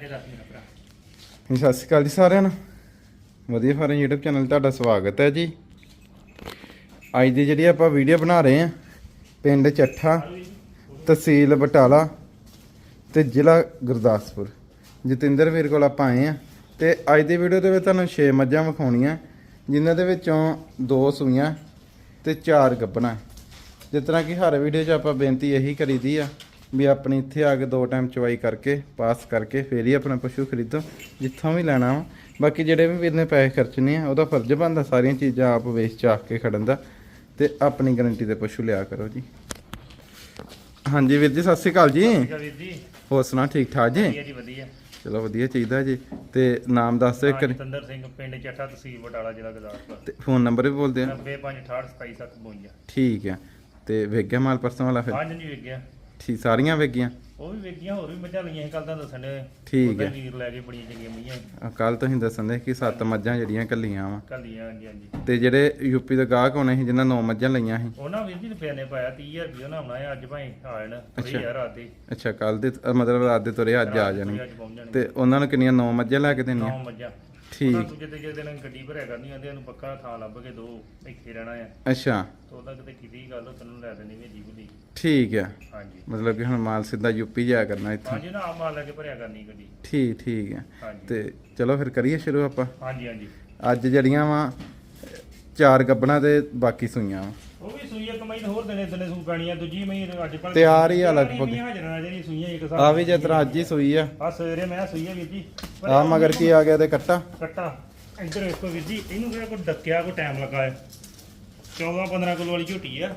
ਸਤਿ ਸ਼੍ਰੀ ਅਕਾਲ ਜੀ ਸਾਰਿਆਂ ਨੂੰ। ਵਧੀਆ ਫਾਰਮ YouTube ਚੈਨਲ ਤੁਹਾਡਾ ਸਵਾਗਤ ਹੈ ਜੀ। ਅੱਜ ਦੀ ਜਿਹੜੀ ਆਪਾਂ ਵੀਡੀਓ ਬਣਾ ਰਹੇ ਹਾਂ, ਪਿੰਡ ਚੱਠਾ, ਤਹਿਸੀਲ ਬਟਾਲਾ ਤੇ ਜ਼ਿਲ੍ਹਾ ਗੁਰਦਾਸਪੁਰ। ਜਤਿੰਦਰ ਵੀਰ ਕੋਲ ਆਪਾਂ ਆਏ ਆ ਤੇ ਅੱਜ ਦੀ ਵੀਡੀਓ ਦੇ ਵਿੱਚ ਤੁਹਾਨੂੰ 6 ਮੱਝਾਂ ਵਿਖਾਉਣੀਆਂ, ਜਿਨ੍ਹਾਂ ਦੇ ਵਿੱਚੋਂ ਦੋ ਸੂਈਆਂ ਤੇ ਚਾਰ ਗੱਭਣਾ। ਜਿਸ ਤਰ੍ਹਾਂ ਕਿ ਹਰ ਵੀਡੀਓ 'ਚ ਆਪਾਂ ਬੇਨਤੀ ਇਹੀ ਕਰੀਦੀ ਆ ਵੀ ਆਪਣੀ ਇੱਥੇ ਆ ਕੇ ਦੋ ਟਾਈਮ ਚਵਾਈ ਕਰਕੇ ਪਾਸ ਕਰਕੇ ਫੇਰ ਹੀ ਆਪਣਾ ਪਸ਼ੂ ਖਰੀਦੋ ਜਿੱਥੋਂ ਵੀ ਲੈਣਾ ਵਾ। ਬਾਕੀ ਜਿਹੜੇ ਵੀ ਵੀਰ ਨੇ ਪੈਸੇ ਖਰਚਣੇ ਆ ਉਹਦਾ ਫਰਜ਼ ਬਣਦਾ ਸਾਰੀਆਂ ਚੀਜ਼ਾਂ ਆਪ ਵੇਚ ਚਾਕ ਕੇ ਖੜਨ ਦਾ। ਤੇ ਆਪਣੀ ਗਾਰੰਟੀ ਦੇ ਪਸ਼ੂ ਲਿਆ ਕਰੋ ਜੀ। ਹਾਂਜੀ ਵੀਰ ਜੀ ਸਤਿ ਸ਼੍ਰੀ ਅਕਾਲ ਜੀ। ਠੀਕ ਆ ਵੀਰ ਜੀ। ਹੋਰ ਸੁਣਾ ਠੀਕ ਠਾਕ ਜੀ? ਵਧੀਆ ਜੀ ਵਧੀਆ। ਚਲੋ ਵਧੀਆ ਚਾਹੀਦਾ ਜੀ। ਤੇ ਨਾਮ ਦੱਸ ਦਿਓ ਇੱਕ ਵਾਰੀ। ਸਿੰਘ ਪਿੰਡ ਚੱਠਾ ਤਹਿਸੀਲ ਬਟਾਲਾ ਜ਼ਿਲ੍ਹਾ ਗੁਰਦਾਸਪੁਰ। ਤੇ ਫੋਨ ਨੰਬਰ ਵੀ ਬੋਲ ਦਿਓ 9568277752 ਠੀਕ ਹੈ ਤੇ ਵੇਖ ਗਿਆ ਮਾਲ ਪਰਸੋਂ ਵਾਲਾ ਫਿਰ? ਹਾਂ ਜੀ ਠੀਕ ਸਾਰੀਆਂ ਵੇਖ ਗਈਆਂ ਉਹ ਵੀ ਵੇਖੀਆਂ ਹੋਰ ਵੀ ਮੱਝਾਂ ਲਈਆਂ ਸੀ ਕੱਲ ਤਾਂ ਦੱਸਣ ਦੇ ਠੀਕ ਹੈ। ਵੀਰ ਲੈ ਕੇ ਬੜੀਆਂ ਚੰਗੀਆਂ ਮਈਆਂ ਕੱਲ ਤੁਸੀਂ ਦੱਸਣ ਦੇ ਕਿ ਸੱਤ ਮੱਝਾਂ ਜਿਹੜੀਆਂ ਕੱਲੀਆਂ ਵਾ। ਕੱਲੀਆਂ ਹਾਂਜੀ ਹਾਂਜੀ। ਤੇ ਜਿਹੜੇ ਯੂਪੀ ਦੇ ਗਾਹਕ ਹੋਣੇ ਸੀ ਜਿਨ੍ਹਾਂ ਨੌ ਮੱਝਾਂ ਲਈਆਂ ਸੀ? ਉਹਨਾਂ ਵੀਰ ਜੀ ਰੁਪਏ ਨੇ ਪਾਇਆ 30000 ਰੁਪਏ ਉਹਨਾਂ ਆਉਣਾ ਹੈ ਅੱਜ ਭਾਈ ਆ ਜਾਣ ਥੋੜੀ ਯਾਰ ਆਦੇ ਅੱਛਾ ਕੱਲ ਦੇ ਅ, ਮਤਲਬ ਰਾਤ ਦੇ ਤੁਰੇ ਅੱਜ ਆ ਜਾਣਗੇ। ਅੱਜ ਪਹੁੰਚ ਜਾਣਗੇ। ਤੇ ਉਹਨਾਂ ਨੂੰ ਕਿੰਨੀਆਂ ਨੌ ਮੱਝਾਂ ਲੈ ਕੇ ਨੌ ਦੇਣੀਆਂ ਮੱਝਾਂ। ਠੀਕ। ਉਹਨਾਂ ਦੂਜੇ ਤੇ ਜਿਹਦੇ ਨਾਲ ਗੱਡੀ ਭਰਿਆ ਕਰਨੀ ਆਂਦੇ ਉਹਨੂੰ ਪੱਕਾ ਥਾਂ ਲੱਭ ਕੇ ਦੋ ਇੱਥੇ ਰਹਿਣਾ ਆ। ਅੱਛਾ। ਤੇ ਉਹਦਾ ਕਿਤੇ ਕੀਤੀ ਗੱਲ ਉਹ ਤੈਨੂੰ ਲੈ ਦੇਣੀ ਵੀ ਜੀਵ ਠੀਕ ਹੈ ਹਾਂਜੀ। ਮਤਲਬ ਕਿ ਹੁਣ ਮਾਲ ਸਿੱਧਾ ਯੂਪੀ ਜਾਇਆ ਕਰਨਾ ਇੱਥੋਂ। ਹਾਂਜੀ ਨਾ ਆਮ ਮਾਲ ਲੈ ਕੇ ਭਰਿਆ ਕਰਨੀ ਗੱਡੀ। ਠੀਕ ਠੀਕ ਹਾਂਜੀ। ਤੇ ਚਲੋ ਫਿਰ ਕਰੀਏ ਸ਼ੁਰੂ ਆਪਾਂ। ਹਾਂਜੀ ਹਾਂਜੀ। ਅੱਜ ਜਿਹੜੀਆਂ ਵਾ ਚਾਰ ਗੱਬਣਾ ਤੇ ਬਾਕੀ ਸੂਈਆਂ ਵਾ। ਉਹ ਵੀ ਸੂਈਆ ਕਮਾਈ ਤੇ ਹੋਰ ਦਿਨੇ ਦਿਨੇ ਸੂ ਪੈਣੀ ਆ ਦੂਜੀ ਮਈ ਅੱਜ ਕੱਲ ਤਿਆਰ ਹੀ ਆ ਲਗਭਗ। ਹਾਜ਼ਰਾਂ ਜਿਹੜੀ ਸੂਈਆਂ ਇੱਕ ਆ ਵੀ ਜਿਸ ਤਰ੍ਹਾਂ ਅੱਜ ਹੀ ਸੂਈ ਆ। ਆ ਸਵੇਰੇ ਮੈਂ ਸੂਈਆ ਵੀਰ ਜੀ। ਪਰ ਆ ਮਗਰ ਕੀ ਆ ਗਿਆ ਤੇ ਕੱਟਾ? ਕੱਟਾ। ਇੱਧਰ ਵੇਖੋ ਵੀਰ ਜੀ ਇਹਨੂੰ ਕਿਹੜਾ ਕੋਈ ਡੱਕਿਆ ਕੋਈ ਟਾਈਮ ਲੱਗਾ ਹੈ 14 15 ਕਿਲੋ ਵਾਲੀ ਝੋਟੀ ਆ।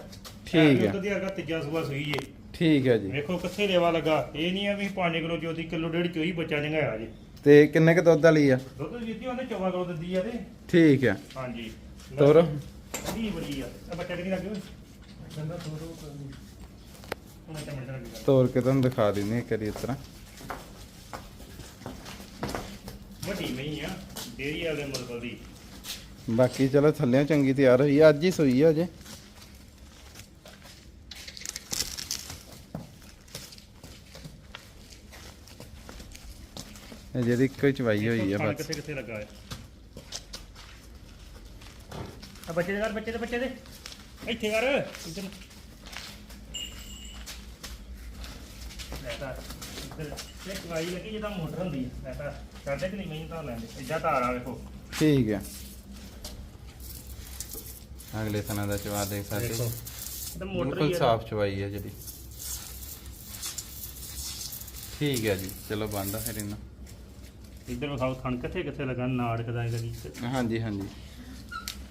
ਠੀਕ ਆ। ਉਹਦੀ ਅਰਗਾ ਤੀਜਾ ਸੂਆ ਸੂਈ ਏ ਠੀਕ ਹੈ ਜੀ। ਵੇਖੋ ਕਿੱਥੇ ਰੇਵਾ ਲੱਗਾ। ਇਹ ਨਹੀਂ ਆ ਵੀ 5 ਕਿਲੋ ਚੋਦੀ ਕਿਲੋ ਡੇਢ ਚੋਈ ਬੱਚਾ ਜੰਗਾਇਆ ਜੀ। ਤੇ ਕਿੰਨੇ ਕ ਦੁੱਧ ਵਾਲੀ ਆ? ਦੁੱਧ ਵੀਰ ਜੀ ਉਹਨੇ 14 ਕਿਲੋ ਦਿੰਦੀ ਆ ਤੇ। ਠੀਕ ਹੈ ਹਾਂਜੀ। ਤੋਰ। ਬੜੀ ਬੜੀ ਆ। ਇਹ ਬੱਚਾ ਕਿੰਨੀ ਲੱਗੇ ਹੋਏ ਗੰਦਾ ਤੋਰੋ ਉਹਨਾਂ ਤੇ ਮਿੰਟ ਲੱਗੇ ਤੋਰ ਕੇ ਤੁਹਾਨੂੰ ਦਿਖਾ ਦਿੰਦੇ ਇੱਕ ਵਾਰੀ ਇਸ ਤਰ੍ਹਾਂ। ਵੱਡੀ ਨਹੀਂ ਆ। ਡੇਰੀ ਵਾਲੇ ਮਤਲਬ ਦੀ। ਬਾਕੀ ਚਲੋ ਥੱਲਿਆਂ ਚੰਗੀ ਤਿਆਰ ਹੋਈ ਆ। ਅੱਜ ਹੀ ਸੂਈ ਆ ਅਜੇ ਇਹ ਜਿਹੜੀ ਇੱਕੋ ਹੀ ਚਵਾਈ ਹੋਈ ਆ ਬਸ। ਕਿੱਥੇ ਕਿੱਥੇ ਲੱਗਾ ਹੈ ਆ ਬੱਚੇ ਦੇ ਘਰ ਬੱਚੇ ਦੇ ਬੱਚੇ ਦੇ। ਇੱਥੇ ਕਰ ਇੱਧਰ। ਲੈ ਤਾਂ ਇੱਧਰ ਇਹ ਚਵਾਈ ਲੱਗੀ ਜਿੱਦਾਂ ਮੋਟਰ ਹੁੰਦੀ ਹੈ ਲੈ ਤਾਂ ਕਰਦੇ ਕਿ ਨਹੀਂ ਮੈਂ ਤਾਂ ਲੈਂਦੇ ਇੱਦਾਂ ਤਾਰ ਆ ਵੇਖੋ। ਠੀਕ ਹੈ ਅਗਲੇ ਥਣਾ ਦਾ ਚਵਾ ਦੇਖ ਸਕਦੇ ਦੇਖੋ। ਜੀ। ਇਹ ਤਾਂ ਮੋਟਰ ਬਿਲਕੁਲ ਹੀ ਆ। ਸਾਫ਼ ਚਵਾਈ ਹੈ ਜਿਹੜੀ। ਠੀਕ ਹੈ ਜੀ ਚਲੋ ਬੰਦਾ ਫਿਰ ਇਹਨਾਂ। ਇੱਧਰ ਵਿਖਾਓ ਥਣ ਕਿੱਥੇ ਕਿੱਥੇ ਲੱਗਾ ਨਾੜਕ ਦਾ ਇਹਦਾ ਕੀ? ਹਾਂਜੀ ਹਾਂਜੀ।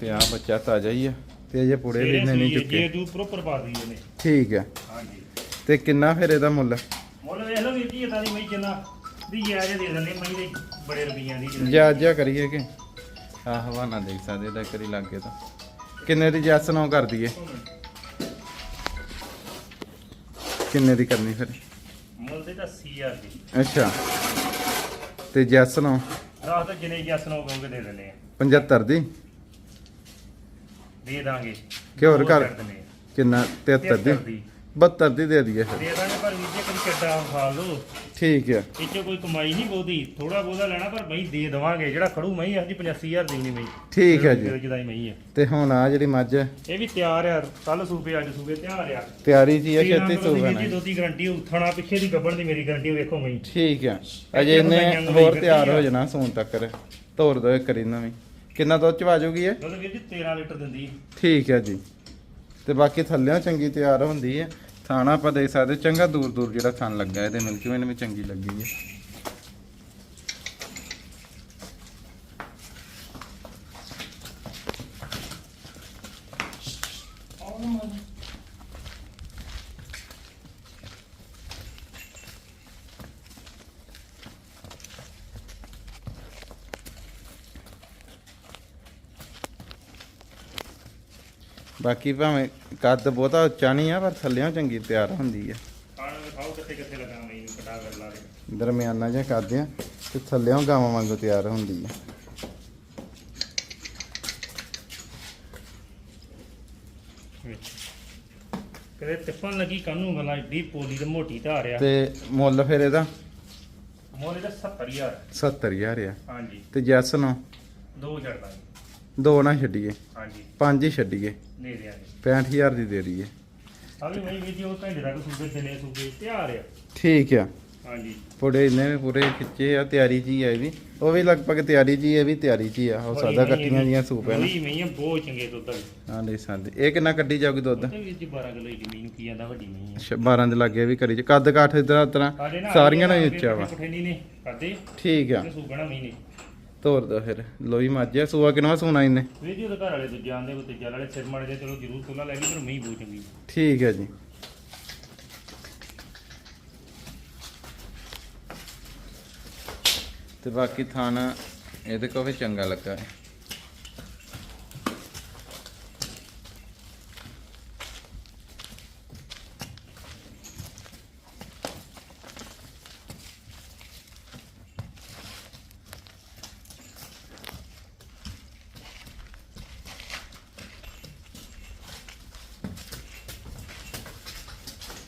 ਤੇ ਆ ਬੱਚਾ ਤਾਜ਼ਾ ਹੀ ਆ। ਤੇ ਅਜੇ ਪੂੜੇ ਵੀ ਇਹਨੇ ਨਹੀਂ ਜੇ ਚੁੱਕੇ। ਤੂੰ ਪ੍ਰੋਪਰ ਪਾ ਦੀ ਇਹਨੇ। ਠੀਕ ਹੈ। ਹਾਂਜੀ। ਤੇ ਕਿੰਨਾ ਫਿਰ ਇਹਦਾ ਮੁੱਲ? ਮੁੱਲ ਵੇਖ ਲਓ ਵੀਰ ਜੀ ਇਦਾਂ ਦੀ ਮਈ ਜਿੰਨਾ ਦੀ ਜਾਇਜ਼ ਦੇ ਦਿੰਦੇ ਮਈ ਦੇ ਬੜੇ ਰੁਪਈਆਂ ਦੀ ਜਾ ਜਾ ਕਰੀਏ ਕਿ? ਆ ਹਵਾਨਾ ਦੇਖ ਸਕਦੇ ਇਹਦਾ ਕਰੀ ਲੱਗੇ ਤਾਂ। ਕਿੰਨੇ ਦੀ ਜੈਸ ਨੋ ਕਰ ਦਈਏ? ਕਿੰਨੇ ਦੀ ਕਰਨੀ ਫਿਰ? ਮੁੱਲ ਦੇ ਤਾਂ 80000 ਦੀ ਅੱਛਾ। ਤੇ ਜੈਸ ਨੋ ਰਾਹ ਤਾਂ ਜਿਨੇ ਜੱਸ ਨੂੰ ਕਹੋਗੇ ਦੇ ਦਿੰਦੇ ਆ। 75 ਦੀ? ਦੇ ਦਾਂਗੇ। ਕਰ ਦਿੰਦੇ ਆ। ਕਿੰਨਾ 73 ਦੀ 73 ਦੀ। 72 ਦੀ ਦੇ ਦਈਏ ਫਿਰ। ਦੇ ਦਾਂਗੇ ਪਰ ਵੀਰ ਜੀ ਕਦੀ ਚੱਡਾ ਖਾ ਲਓ ਠੀਕ ਹੈ ਇਹ 'ਚੋਂ ਕੋਈ ਕਮਾਈ ਨਹੀਂ ਬਹੁਤੀ। ਥੋੜਾ ਬਹੁਤਾ ਲੈਣਾ ਪਰ ਮਈ ਦੇ ਦਵਾਂਗੇ। ਜਿਹੜਾ ਖੜੂ ਮਈ ਆ ਜੀ 85000 ਦੀ ਨਹੀਂ ਮਈ ਠੀਕ ਹੈ ਜੀ। ਜਿਹਦਾ ਮਈ ਹੈ ਤੇ ਹੁਣ ਆ ਜਿਹੜੀ ਮੱਝ ਇਹ ਵੀ ਤਿਆਰ ਆ। ਕੱਲ ਸੂਬੇ ਅੱਜ ਸੂਬੇ ਤਿਆਰ ਆ। ਤਿਆਰੀ ਜੀ ਆ ਵੀਰ ਸੂਬਣਾ ਜੀ ਦੋਤੀ ਗਰੰਟੀ ਉਥਣਾ ਪਿੱਛੇ ਦੀ ਗੱਬਣ ਦੀ ਮੇਰੀ ਗਰੰਟੀ ਵੇਖੋ ਮਈ ਠੀਕ ਹੈ ਅਜੇ ਇਹਨੇ ਹੋਰ ਤਿਆਰ ਹੋ ਜਾਣਾ ਸੂਣ ਤੱਕ। ਤੋਰ ਦੋ ਇੱਕ ਰੀ ਨਵੀਂ। ਕਿੰਨਾ ਦੁੱਧ ਚ ਵਾਜੂਗੀ ਇਹ? ਦੁੱਧ ਵੀਰ ਜੀ 13 ਲੀਟਰ ਦਿੰਦੀ ਠੀਕ ਹੈ ਜੀ। ਤੇ ਬਾਕੀ ਥੱਲਿਆਂ ਚੰਗੀ ਤਿਆਰ ਹੁੰਦੀ ਹੈ। ਥਾਣਾ ਆਪਾਂ ਦੇਖ ਸਕਦੇ ਚੰਗਾ ਦੂਰ ਦੂਰ ਜਿਹੜਾ ਥਣ ਲੱਗਾ ਇਹਦੇ ਮਿਲਕੀ ਵੇਨ ਵੀ ਚੰਗੀ ਲੱਗੀ ਹੈ। ਬਾਕੀ ਭਾਵੇਂ ਕੱਦ ਬਹੁਤਾ ਉੱਚਾ ਨਹੀਂ ਆ ਪਰ ਥੱਲਿਆਂ ਚੰਗੀ ਤਿਆਰ ਹੁੰਦੀ ਹੈ ਖਾਣ ਖਾਓ ਕਿੱਥੇ ਕਿੱਥੇ ਲਗਾ ਮਈ ਨੂੰ ਕਟਾ ਕਰ ਲਾ ਦੇ। ਦਰਮਿਆਨਾ ਜਿਹਾ ਕਰਦੇ ਆ ਤੇ ਥੱਲਿਆਂ ਗਾਵਾਂ ਵਾਂਗੂ ਤਿਆਰ ਹੁੰਦੀ ਹੈ ਕਦੇ ਟਿੱਪਣ ਲੱਗੀ ਕਾਨੂੰ ਗਲਾ ਏਡੀ ਪੋਲੀ ਤੇ ਮੋਟੀ ਧਾਰ ਆ। ਤੇ ਮੁੱਲ ਫਿਰ ਇਹਦਾ? ਮੁੱਲ ਇਹਦਾ 70000 70000 ਆ। ਹਾਂਜੀ। ਤੇ ਜੈਸ ਨੂੰ? ਦੋ ਦੋ ਨਾ ਛੱਡੀਏ। ਹਾਂਜੀ। ਪੰਜ ਹੀ ਛੱਡੀਏ। ਦੇ ਦਿਆਂਗੇ। 65000 ਦੀ ਦੇ ਦਈਏ। ਆ ਵੀ ਮੈਂ ਵੀ ਜੀ ਉਹ ਘੰਟੇ ਤੱਕ ਸੂਬੇ ਚਲੇ ਸੂਬੇ ਤਿਆਰ ਆ। ਠੀਕ ਆ। ਹਾਂਜੀ। ਪੂਰੇ ਵੀ ਪੂਰੇ ਖਿੱਚੇ ਆ ਤਿਆਰੀ ਜੀ ਆ ਇਹ ਵੀ ਉਹ ਵੀ ਲਗਭਗ ਤਿਆਰੀ ਜੀ ਇਹ ਵੀ ਤਿਆਰੀ ਜੀ ਆ। ਉਹ ਸਾਦਾ ਕੱਟੀਆਂ ਜੀਆਂ ਸੂਪ ਹੈ ਨਾ ਨਹੀਂ ਮੈਂ ਬਹੁਤ ਚੰਗੇ ਦੁੱਧ ਵਾਲੀ ਹਾਂ ਨਹੀਂ ਸਾਦੇ। ਇਹ ਕਿੰਨਾ ਕੱਢੀ ਜਾਊਗੀ ਦੁੱਧ? ਉਹਦੇ ਵਿੱਚ 12 ਕਿਲੋ ਜ਼ਮੀਨ ਕੀ ਜਾਂਦਾ ਵੱਡੀ ਨਹੀਂ ਅੱਛਾ 12 ਦੇ ਲੱਗੇ ਵੀ ਕਰੀ ਚ। ਕੱਦ ਕਾਠ ਇਧਰ ਤਰ੍ਹਾਂ ਸਾਰੀਆਂ ਨਾਲ ਉੱਚਾ ਵਾ। ਪਠੇਨੀ ਨੇ ਕਰਦੇ ਠੀਕ ਆ। ਤੇ ਸੂਗਣਾ ਵੀ ਨੇ ਤੋਰ ਦੋ ਫਿਰ ਲੋਈ ਮੱਝ ਆ ਸੂਆ ਕਿਨਵਾ ਸੂਣਾ ਇਹਨੇ। ਵੀ ਜੀ ਉਹਦੇ ਘਰ ਵਾਲੇ ਦੂਜੇ ਆਂਦੇ ਉਹ ਤੀਜਾ ਵਾਲੇ ਸਿਰ ਮਾੜੇ ਦੇ ਚਲੋ ਜ਼ਰੂਰ ਤੁਲਾ ਲੈ ਗਈ ਪਰ ਮਹੀਂ ਬਹੁਤ ਚੰਗੀ ਠੀਕ ਹੈ ਜੀ। ਤੇ ਬਾਕੀ ਥਾਨ ਇਹਦੇ ਕੋ ਵੀ ਚੰਗਾ ਲੱਗਾ। ਹੈ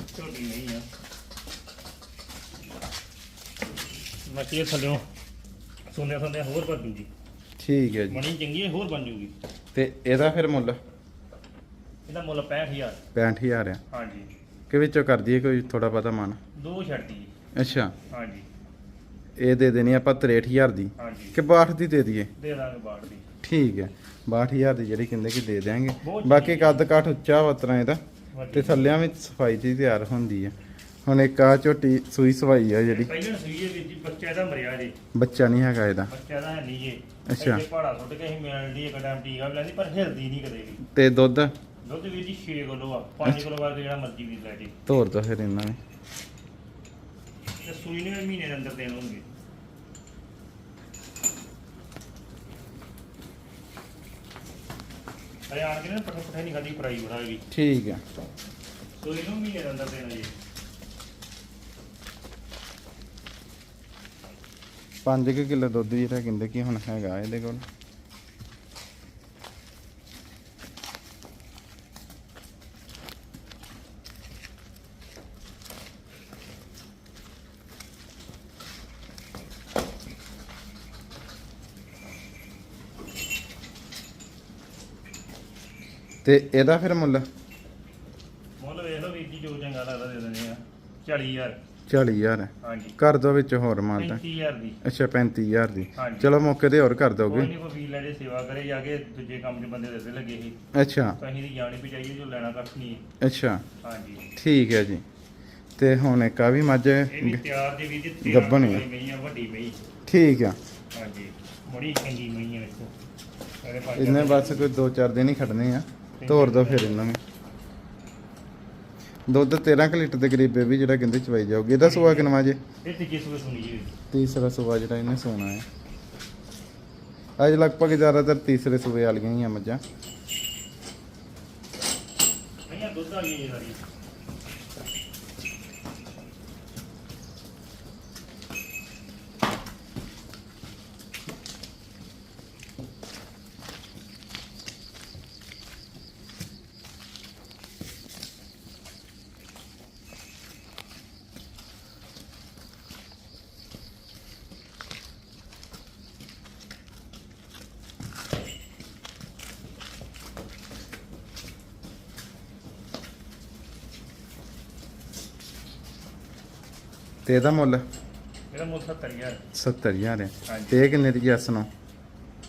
ਝੋਟੀ ਨਹੀਂ ਆ ਬਾਕੀ ਇਹ ਥੱਲਿਓ ਸੁਣਿਆ ਸੁਣਿਆ ਹੋਰ ਬਣ ਜੂਗੀ ਠੀਕ ਹੈ ਜੀ। ਮਣੀ ਚੰਗੀ ਹੈ ਹੋਰ ਬਣ ਜੂਗੀ। ਤੇ ਇਹਦਾ ਫਿਰ ਮੁੱਲ? ਇਹਦਾ ਮੁੱਲ 65000 65000 ਆ। ਹਾਂਜੀ। ਕਿ ਵਿੱਚੋਂ ਕਰ ਦਈਏ ਕੋਈ ਥੋੜਾ ਬਹੁਤਾ ਮਨ? ਦੋ ਛੱਡਤੀ ਜੀ ਅੱਛਾ। ਹਾਂਜੀ। ਇਹ ਦੇ ਦੇਣੀ ਆਪਾਂ 63000 ਦੀ। ਹਾਂਜੀ। ਕਿ 62 ਦੀ ਦੇ ਦਈਏ? ਦੇ ਦਾਂਗੇ ਬਾੜ ਦੀ। ਠੀਕ ਹੈ। 62000 ਦੀ ਜਿਹੜੀ ਕਹਿੰਦੇ ਕਿ ਦੇ ਦਿਆਂਗੇ। ਬਹੁਤ ਬਾਕੀ ਕੱਦ ਕਾਠ ਉੱਚਾ ਵਤਰਾ ਇਹਦਾ। ਤੇ ਥੱਲਿਆਂ ਵਿੱਚ ਸਫ਼ਾਈ ਦੀ ਤਿਆਰ ਹੁੰਦੀ ਹੈ। ਹੁਣ ਇੱਕ ਆ ਝੋਟੀ ਸੂਈ ਸਵਾਈ ਆ ਜਿਹੜੀ। ਪਹਿਲਾਂ ਸੂਈਏ ਵਿੱਚ ਜੀ ਬੱਚਾ ਇਹਦਾ ਮਰਿਆ ਜੇ। ਬੱਚਾ ਨਹੀਂ ਹੈਗਾ ਇਹਦਾ। ਬੱਚਾ ਇਹਦਾ ਹੈ ਨਹੀਂ ਜੇ ਅੱਛਾ। ਇੱਥੇ ਪਹਾੜਾ ਸੁੱਟ ਕੇ ਅਸੀਂ ਮਿਲਦੀ ਇੱਕ ਟਾਈਮ ਟੀਕਾ ਵੀ ਲੈਂਦੀ ਪਰ ਹਿਲਦੀ ਨਹੀਂ ਕਦੇ ਵੀ। ਤੇ ਦੁੱਧ? ਦੁੱਧ ਵੀ ਜੀ 6 ਕਿਲੋ ਆ 5 ਕਿਲੋ ਵਾਰ ਜਿਹੜਾ ਮਰਜ਼ੀ ਵੀ ਲੈ ਜੇ। ਧੋਰ ਦੋ ਫਿਰ ਇਹਨਾਂ ਨੇ। ਤੇ ਸੂਈ ਨੇ ਮਹੀਨੇ ਦੇ ਅੰਦਰ ਦੇਣ ਹੋਣਗੇ। ਅਰੇ ਆਣ ਕੇ ਨਾ ਪੱਠੇ ਪੱਠੇ ਨਹੀਂ ਖਾਦੀ ਫਰਾਈ ਬੜਾ ਵੀ ਠੀਕ ਹੈ ਸੂਈ ਨੂੰ ਮਹੀਨੇ ਦੇ ਅੰਦਰ ਦੇਣਾ ਜੀ। 5 ਕਿਲੋ ਦੁੱਧ ਜਿਹੜਾ ਕਹਿੰਦੇ ਕਿ ਹੁਣ ਹੈਗਾ ਇਹਦੇ ਕੋਲ। ਤੇ ਇਹਦਾ ਫਿਰ ਮੁੱਲ? ਮੁੱਲ ਵੇਖ ਲਓ ਵੀਰ ਜੀ, ਜੋ ਚੰਗਾ ਲੱਗਦਾ ਦੇ ਦਿੰਦੇ ਆ। 40000 40000 ਹੈ ਹਾਂਜੀ। ਕਰ ਦੋ ਵਿੱਚ ਹੋਰ ਮਾਨਤਾ 35000 ਦੀ। ਅੱਛਾ 35000 ਦੀ। ਹਾਂਜੀ। ਚਲੋ ਮੌਕੇ ਤੇ ਹੋਰ ਕਰ ਕੋਈ ਦੋਗੇ ਨਹੀਂ ਕੋਈ ਵੀਰ ਲੈ ਜੇ ਸੇਵਾ ਕਰੇ ਜਾ ਕੇ ਦੂਜੇ ਕੰਮ 'ਚ ਬੰਦੇ ਦੱਸਦੇ ਲੱਗੇ ਸੀ। ਅੱਛਾ। ਤਾਂ ਅਸੀਂ ਦੀ ਜਾਣੀ ਵੀ ਚਾਹੀਏ ਜੋ ਲੈਣਾ ਕੱਖ ਨਹੀਂ ਹੈ। ਅੱਛਾ। ਹਾਂਜੀ। ਠੀਕ ਹੈ ਜੀ। ਤੇ ਹੁਣ ਇੱਕ ਆ ਵੀ ਮੱਝ ਇਹ ਵੀ ਤਿਆਰ ਦੀ ਵੀ ਜੀ ਗੱਭਣ ਹੀ ਆ। ਮਈ ਆ ਵੱਡੀ ਮਈ ਠੀਕ ਆ। ਹਾਂਜੀ। ਬੜੀ ਚੰਗੀ ਮਈ ਵੇਖੋ। ਇਹਨੇ ਬਸ ਕੋਈ 2-4 ਦਿਨ ਹੀ ਖੜਨੇ ਆ। ਤੋਰ ਦੋ ਫਿਰ ਇਹਨਾਂ ਨੂੰ। ਦੁੱਧ 13 ਕੁ ਲੀਟਰ ਦੇ ਕਰੀਬ ਵੀ ਜਿਹੜਾ ਕਹਿੰਦੇ ਚਵਾਈ ਜਾਊਗੀ। ਇਹਦਾ ਸੁਆ ਕਿਨਵਾ ਜੇ? ਇਹ ਤੀਜੀ ਸੂਏ ਸੁਣੀ ਜੀ। ਤੀਸਰਾ ਸੁਆ ਜਿਹੜਾ ਇਹਨੇ ਸੋਨਾ ਹੈ। ਅੱਜ ਲਗਭਗ ਜ਼ਿਆਦਾਤਰ ਤੀਸਰੇ ਸੂਏ ਵਾਲੀਆਂ ਹੀ ਆ ਮੱਝਾਂ। ਮਈਆਂ ਦੁੱਧ ਆ ਗਈ ਜੀ ਸਾਰੀ ਤੇ ਇਹਦਾ ਮੁੱਲ? ਇਹਦਾ ਮੁੱਲ 70000 70000 ਹੈ। ਹਾਂਜੀ। ਤੇ ਇਹ ਕਿੰਨੇ ਦੀ ਜੱਸ ਨੂੰ?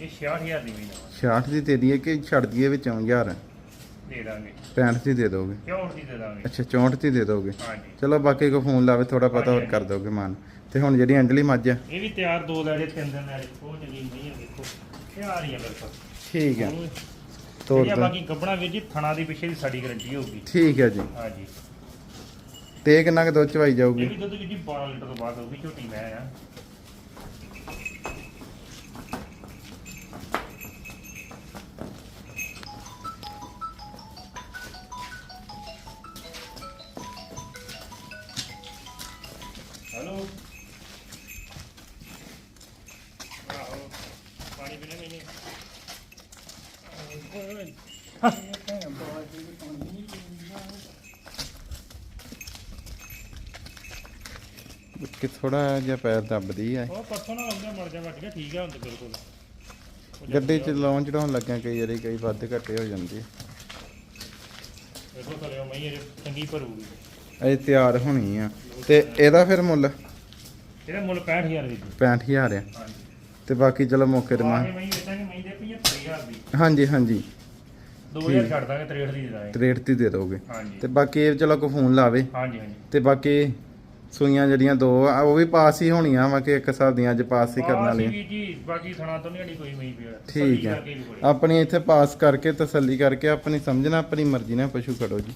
ਇਹ 66000 ਦੀ ਮਹੀਨਾ 66 ਦੀ ਦੇ ਦਈਏ ਕਿ ਛੱਡ ਦਈਏ ਵਿੱਚੋਂ 1000 ਦੇ ਦਾਂਗੇ। 65 ਦੀ ਦੇ ਦੋਗੇ? ਕਿਉਂ ਦੀ ਦੇ ਦਾਂਗੇ। ਅੱਛਾ 64 ਦੀ ਦੇ ਦੋਗੇ। ਹਾਂਜੀ। ਚਲੋ ਬਾਕੀ ਕੋ ਫੋਨ ਲਾਵੇ ਥੋੜਾ ਪਤਾ ਹੋਰ ਕਰ ਦੋਗੇ ਮਾਨ। ਤੇ ਹੁਣ ਜਿਹੜੀ ਅੰਡਲੀ ਮੱਝ ਆ? ਇਹ ਵੀ ਤਿਆਰ ਦੋ ਲੈ ਜੇ ਤਿੰਨ ਦਿਨ ਲੈ ਜੇ। ਉਹ ਮਈ ਆ ਵੇਖੋ ਤਿਆਰ ਹੀ ਆ ਮੇਰੇ ਕੋਲ। ਠੀਕ ਹੈ ਜਿਹੜੀਆਂ ਤੋਰ ਦੋ। ਬਾਕੀ ਗੱਬਣਾ ਵੀਰ ਜੀ ਥਣਾ ਦੀ ਪਿੱਛੇ ਦੀ ਸਾਡੀ ਗਰੰਟੀ ਹੋਊਗੀ। ਠੀਕ ਹੈ ਜੀ। ਹਾਂਜੀ। ਤੇ ਇਹ ਕਿੰਨਾ ਕੁ ਦੁੱਧ ਚਵਾਈ ਇਹ ਜਾਊਗੀ ਵੀ ਦੁੱਧ ਵੀਰ ਜੀ 12 ਲੀਟਰ ਤੋਂ ਬਾਅਦ ਹੋਊਗੀ ਝੋਟੀ ਮੈਂ ਆ। ਕਿ ਥੋੜਾ ਜਿਹਾ ਪੈਰ ਦੱਬਦੀ ਆ। ਉਹ ਪਰਸੋਂ ਨਾਲ ਆਉਂਦਾ ਮਰ ਜਾ ਵੱਟ ਗਿਆ ਠੀਕ ਆ ਹੁਣ ਤੇ ਬਿਲਕੁਲ ਗੱਡੀ ਚ ਲਾਉਣ ਚੜਾਉਣ ਲੱਗਿਆ ਕਈ ਵਾਰੀ ਕਈ ਵੱਧ ਘੱਟੇ ਹੋ ਜਾਂਦੀ ਆ। ਵੇਖੋ ਕਰਿਓ ਮਈ ਇਹ ਚੰਗੀ ਭਰੂਗੀ। ਇਹ ਤਿਆਰ ਹੋਣੀ ਆ। ਤੇ ਇਹਦਾ ਫਿਰ ਮੁੱਲ? ਇਹਦਾ ਮੁੱਲ 65000 ਦੀ। 65000 ਆ। ਹਾਂਜੀ। ਤੇ ਬਾਕੀ ਚਲੋ ਮੌਕੇ ਤੇ ਮੈਂ ਮਈ ਵੇਚਾਂਗੇ ਮਈ ਦੇ 75000 ਦੀ। ਹਾਂਜੀ ਹਾਂਜੀ। 2000 ਛੱਡ ਦਾਂਗੇ 63 ਦੀ ਦੇ ਦਾਂਗੇ। ਦੇ ਦੋਗੇ। ਤੇ ਬਾਕੀ ਇਹ ਚਲੋ ਕੋ ਫੋਨ ਲਾਵੇ। ਹਾਂਜੀ ਹਾਂਜੀ। ਤੇ ਬਾਕੀ ਸੂਈਆਂ ਜਿਹੜੀਆਂ ਦੋ ਆ ਉਹ ਵੀ ਪਾਸ ਹੀ ਹੋਣੀਆਂ ਵਾ ਕਿ ਇੱਕ ਹਿਸਾਬ ਦੀਆਂ ਅੱਜ ਪਾਸ ਹੀ ਕਰਨ ਵਾਲੀਆਂ। ਸੀਗੀ ਜੀ ਬਾਕੀ ਥਣਾ ਤੋਂ ਨਹੀਂ ਕੋਈ ਮਈ ਪਿਆ ਠੀਕ ਹੈ। ਆਪਣੀ ਇੱਥੇ ਪਾਸ ਕਰਕੇ ਤਸੱਲੀ ਕਰਕੇ ਆਪਣੀ ਸਮਝਣਾ ਆਪਣੀ ਮਰਜ਼ੀ ਨਾਲ ਪਸ਼ੂ ਖੜੋ ਜੀ।